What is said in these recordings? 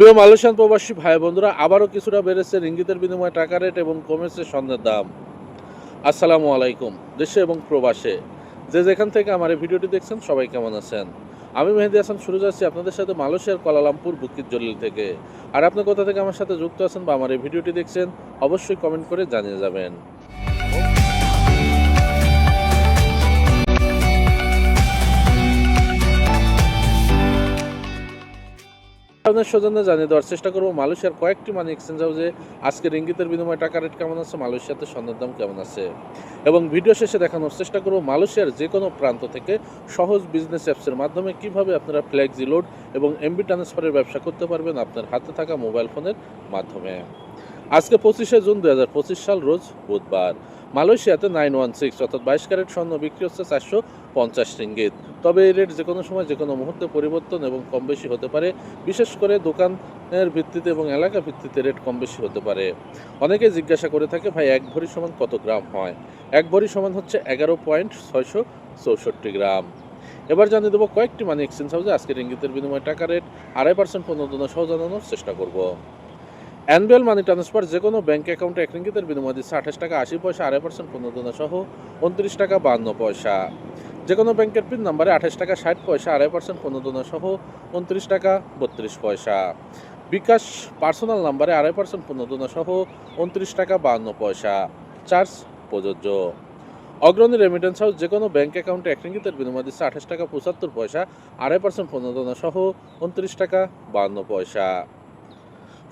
প্রিয় মালয়েশিয়ান প্রবাসী ভাই বন্ধুরা, আবারও কিছুটা বেড়েছে রিঙ্গিতের বিনিময়ে টাকা রেট এবং কমেছে স্বর্ণের দাম। আসসালামু আলাইকুম, দেশে এবং প্রবাসে। যে যেখান থেকে আমার এই ভিডিওটি দেখছেন, সবাই কেমন আছেন? আমি মেহেদি হাসান, শুরু যাচ্ছি আপনাদের সাথে মালয়েশিয়ার কলালামপুর বুকির জলিল থেকে। আর আপনি কোথা থেকে আমার সাথে যুক্ত আছেন বা আমার এই ভিডিওটি দেখছেন, অবশ্যই কমেন্ট করে জানিয়ে যাবেন। আপনাদের সৌজন্য জানিয়ে দেওয়ার চেষ্টা করব। মালয়েশিয়ার কয়েকটি মানি এক্সচেঞ্জ হাউসে আজকে রিঙ্গিতের বিনিময়ে টাকা রেট কেমন আছে? মালয়েশিয়াতে স্বর্ণের দাম কেমন আছে? এবং ভিডিও শেষে দেখানোর চেষ্টা করব, মালয়েশিয়ার যে কোনো প্রান্ত থেকে সহজ বিজনেস অ্যাপসের মাধ্যমে কীভাবে আপনারা ফ্ল্যাগজি লোড এবং এমবি ট্রান্সফারের ব্যবসা করতে পারবেন আপনার হাতে থাকা মোবাইল ফোনের মাধ্যমে। আজকে পঁচিশে জুন দু হাজার পঁচিশ সাল, রোজ বুধবার। মালয়েশিয়াতে নাইন ওয়ান সিক্স অর্থাৎ বাইশ ক্যারেট স্বর্ণ বিক্রি হচ্ছে চারশো পঞ্চাশ রিঙ্গিত। তবে এই রেট যে কোনো সময় যে কোনো মুহূর্তে পরিবর্তন এবং কম বেশি হতে পারে, বিশেষ করে দোকানের ভিত্তিতে এবং এলাকা ভিত্তিতে রেট কম বেশি হতে পারে। অনেকে জিজ্ঞাসা করে থাকে, ভাই, এক ভরি সমান কত গ্রাম হয়? এক ভরি সমান হচ্ছে এগারো পয়েন্ট ছয়শো চৌষট্টি গ্রাম। এবার জানিয়ে দেবো কয়েকটি মানি এক্সচেঞ্জ হাউসে আজকের ইঙ্গিতের বিনিময়ে টাকা রেট আড়াই পার্সেন্ট প্রণোদনা সহ জানানোর চেষ্টা করব। অ্যানুয়াল মানি ট্রান্সফার যে কোনো ব্যাঙ্ক অ্যাকাউন্টে এক রিঙ্গিতের বিনিময়ে দিচ্ছে আঠাশ টাকা, আশি পয়সা, আড়াই পার্সেন্ট প্রণোদনা সহ উনত্রিশ টাকা, বান্ন পয়সা। যে কোনো ব্যাংকের পিন নাম্বারে আঠাশ টাকা, ষাট পয়সা, আড়াই পার্সেন্ট প্রণোদনা সহ উনত্রিশ টাকা, বত্রিশ পয়সা। বিকাশ পার্সোনাল নাম্বারে আড়াই পার্সেন্ট প্রণোদনা সহ উনত্রিশ টাকা, বান্ন পয়সা। চার্জ প্রযোজ্য। অগ্রণী রেমিটেন্স হাউস যে কোনো ব্যাঙ্ক অ্যাকাউন্টে এক রিঙ্গিতের বিনিময় দিচ্ছে আঠাশ টাকা, পঁচাত্তর পয়সা, আড়াই পার্সেন্ট প্রণোদনা সহ উনত্রিশ টাকা, বান্ন পয়সা।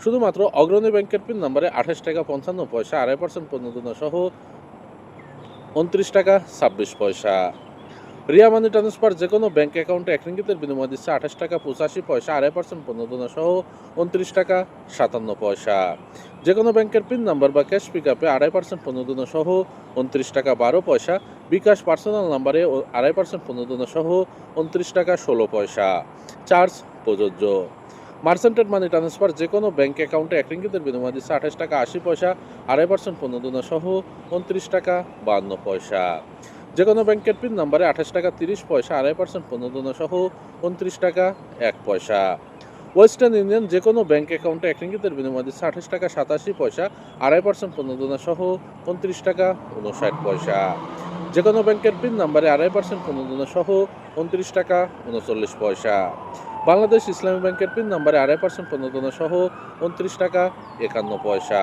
শুধুমাত্র অগ্রণী ব্যাংকের পিন নাম্বারে আঠাশ টাকা পঞ্চান্ন পয়সা, আড়াই পার্সেন্ট প্রণোদনা সহ উনত্রিশ টাকা ছাব্বিশ পয়সা। রিয়া মানি ট্রান্সফার যে কোনো ব্যাঙ্ক অ্যাকাউন্টে এক রিঙ্গিতের বিনিময় দিচ্ছে আঠাশ টাকা পঁচাশি পয়সা, আড়াই পার্সেন্ট প্রণোদনা সহ উনত্রিশ টাকা সাতান্ন পয়সা। যে কোনো ব্যাংকের পিন নাম্বার বা ক্যাশ পিক আপে আড়াই পার্সেন্ট প্রণোদনা সহ উনত্রিশ টাকা বারো পয়সা, বিকাশ পার্সোনাল নাম্বারে আড়াই পার্সেন্ট প্রণোদনা সহ উনত্রিশ টাকা ষোলো পয়সা। চার্জ প্রযোজ্য। মার্সেন্টেড মানি ট্রান্সফার যে কোনো ব্যাঙ্ক অ্যাকাউন্টে এক রিঙ্গিতের বিনিময় দিচ্ছে আঠাশ টাকা আশি পয়সা, আড়াই পার্সেন্ট প্রণোদনা সহ উনত্রিশ টাকা বান্ন পয়সা। যে কোনো ব্যাংকের পিন নাম্বারে আঠাশ টাকা তিরিশ পয়সা, আড়াই পার্সেন্ট প্রণোদনা সহ উনত্রিশ টাকা এক পয়সা। ওয়েস্টার্ন ইউনিয়ন যে কোনো ব্যাঙ্ক অ্যাকাউন্টে এক রিঙ্গিতের বিনিময় দিচ্ছে আঠাশ টাকা সাতাশি পয়সা, আড়াই পার্সেন্ট প্রণোদনা সহ উনত্রিশ টাকা উনষাট পয়সা। যে কোনো ব্যাংকের পিন নাম্বারে আড়াই পার্সেন্ট প্রণোদনা সহ উনত্রিশ টাকা উনচল্লিশ পয়সা। বাংলাদেশ ইসলামী ব্যাংকের পিন নাম্বারে আড়াই পার্সেন্ট প্রণোদনা সহ উনত্রিশ টাকা একান্ন পয়সা।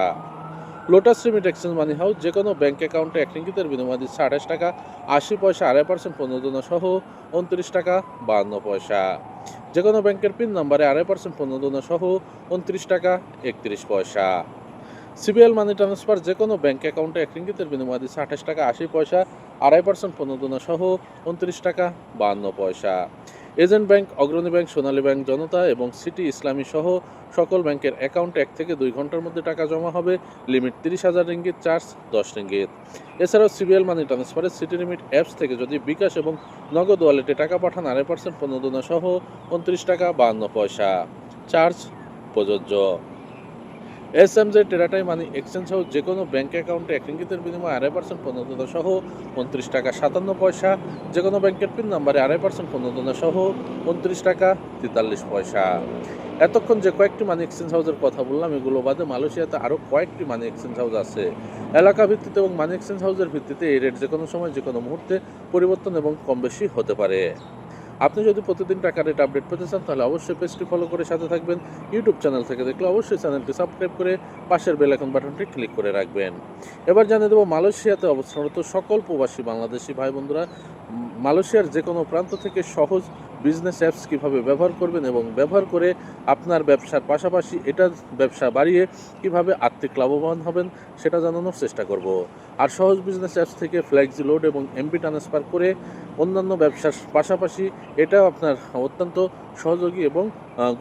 Lotus Remit exchange money house যে কোনো ব্যাঙ্ক অ্যাকাউন্টে এক রিঙ্গিতের বিনিময় দিচ্ছে আঠাশ টাকা, আশি পয়সা আড়াই পার্সেন্ট প্রণোদনা সহ উনত্রিশ টাকা বাহান্ন পয়সা। যে কোনো ব্যাংকের পিন নাম্বারে আড়াই পার্সেন্ট প্রণোদনা সহ উনত্রিশ টাকা একত্রিশ পয়সা। সিবিএল মানি ট্রান্সফার যে কোনো ব্যাঙ্ক অ্যাকাউন্টে এক রিঙ্গিতের বিনিময় দিচ্ছে আঠাশ টাকা, আশি পয়সা, আড়াই পার্সেন্ট প্রণোদনা সহ উনত্রিশ টাকা বাহান্ন পয়সা। Agent bank, Agrani bank, Sonali bank, Janata এবং সিটি ইসলামী সহ সকল ব্যাংকের অ্যাকাউন্টে এক থেকে দুই ঘণ্টার মধ্যে টাকা জমা হবে। লিমিট তিরিশ হাজার রিঙ্গিত, চার্জ দশ রিঙ্গিত। এছাড়াও সিবিএল মানি ট্রান্সফারের সিটি লিমিট অ্যাপস থেকে যদি বিকাশ এবং নগদ ওয়ালেটে টাকা পাঠান, আড়াই পার্সেন্ট প্রণোদনা সহ উনত্রিশ টাকা বাহান্ন পয়সা। চার্জ প্রযোজ্য। এস এম জে টেরাটাই মানি এক্সচেঞ্জ হাউস যে কোনো ব্যাঙ্ক অ্যাকাউন্টে এক রিঙ্গিতের বিনিময়ে আড়াই পার্সেন্ট প্রণোদনা সহ উনত্রিশ টাকা সাতান্ন পয়সা। যে কোনো ব্যাংকের পিন নাম্বারে আড়াই পার্সেন্ট প্রণোদনা সহ উনত্রিশ টাকা তেতাল্লিশ পয়সা। এতক্ষণ যে কয়েকটি মানি এক্সচেঞ্জ হাউসের কথা বললাম, এগুলো বাদে মালয়েশিয়াতে আরও কয়েকটি মানি এক্সচেঞ্জ হাউস আছে। এলাকা ভিত্তিতে এবং মানি এক্সচেঞ্জ হাউসের ভিত্তিতে এই রেট যে কোনো সময় যে কোনো মুহূর্তে পরিবর্তন এবং কম বেশি হতে পারে। আপনি যদি প্রতিদিন টাকা রেট আপডেট পেতে চান, তাহলে অবশ্যই পেজটি ফলো করে সাথে থাকবেন। ইউটিউব চ্যানেল থেকে দেখলে অবশ্যই চ্যানেলটি সাবস্ক্রাইব করে পাশের বেল আইকন বাটনটি ক্লিক করে রাখবেন। এবার জানিয়ে দেবো, মালয়েশিয়াতে অবস্থানরত সকল প্রবাসী বাংলাদেশি ভাই বন্ধুরা মালয়েশিয়ার যে কোনো প্রান্ত থেকে সহজ বিজনেস অ্যাপস কীভাবে ব্যবহার করবেন এবং ব্যবহার করে আপনার ব্যবসার পাশাপাশি এটা ব্যবসা বাড়িয়ে কীভাবে আর্থিক লাভবান হবেন, সেটা জানানোর চেষ্টা করব। আর সহজ বিজনেস অ্যাপস থেকে ফ্ল্যাক্সি লোড এবং এমপি ট্রান্সফার করে অন্যান্য ব্যবসার পাশাপাশি এটা আপনার অত্যন্ত সহযোগী এবং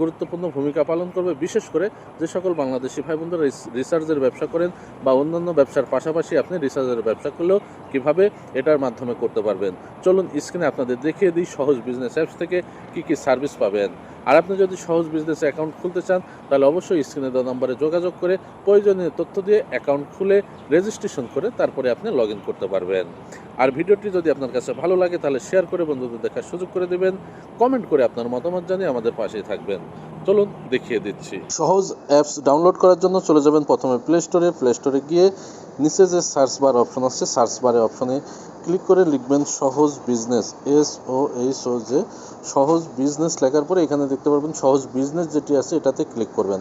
গুরুত্বপূর্ণ ভূমিকা পালন করবে, বিশেষ করে যে সকল বাংলাদেশি ভাই বোনরা রিসার্চের ব্যবসা করেন বা অন্যান্য ব্যবসার পাশাপাশি আপনি রিসার্চের ব্যবসা করলেও কীভাবে এটার মাধ্যমে করতে পারবেন। চলুন স্ক্রিনে আপনাদের দেখিয়ে দিই সহজ বিজনেস অ্যাপস থেকে কি কি সার্ভিস পাবেন। আর আপনি যদি সহজ বিজনেস অ্যাকাউন্ট খুলতে চান, তাহলে অবশ্যই স্ক্রিনে দেওয়া নম্বরে যোগাযোগ করে প্রয়োজনীয় তথ্য দিয়ে অ্যাকাউন্ট খুলে রেজিস্ট্রেশন করে তারপরে আপনি লগ করতে পারবেন। আর ভিডিওটি যদি আপনার কাছে ভালো লাগে, তাহলে শেয়ার করে বন্ধুদের দেখার সুযোগ করে দেবেন। কমেন্ট করে আপনার মতামত জানিয়ে আমাদের পাশেই থাকবেন। চলুন দেখিয়ে দিচ্ছি। সহজ অ্যাপস ডাউনলোড করার জন্য চলে যাবেন প্রথমে প্লে স্টোরে প্লে স্টোরে গিয়ে নিচে যে সার্চ বার অপশন আছে সার্চ বারে অপশনে ক্লিক করে লিখবেন Sohoj business S O H O যে সহজ বিজনেস লেখার পরে এখানে দেখতে পারবেন সহজ বিজনেস যেটি আছে, এটাতে ক্লিক করবেন।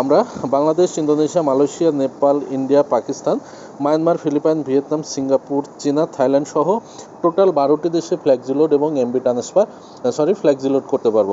আমরা Bangladesh, Indonesia, Malaysia, Nepal, India, Pakistan, Myanmar, Philippine, Vietnam, Singapore, চীনা, থাইল্যান্ড সহ টোটাল বারোটি দেশে ফ্ল্যাক্সিলোড এবং এমবি ট্রান্সফার সরি ফ্ল্যাক্সিলোড করতে পারব।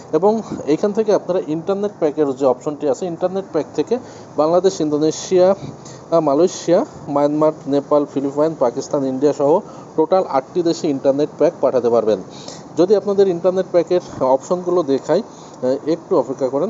এবং এইখান থেকে আপনারা ইন্টারনেট প্যাকের যে অপশনটি আছে ইন্টারনেট প্যাক থেকে Bangladesh, Indonesia Malaysia, Myanmar, Nepal, Philippine, Pakistan, India সহ টোটাল আটটি দেশে ইন্টারনেট প্যাক পাঠাতে পারবেন। যদি আপনাদের ইন্টারনেট প্যাকের অপশনগুলো দেখাই একটু অপেক্ষা করেন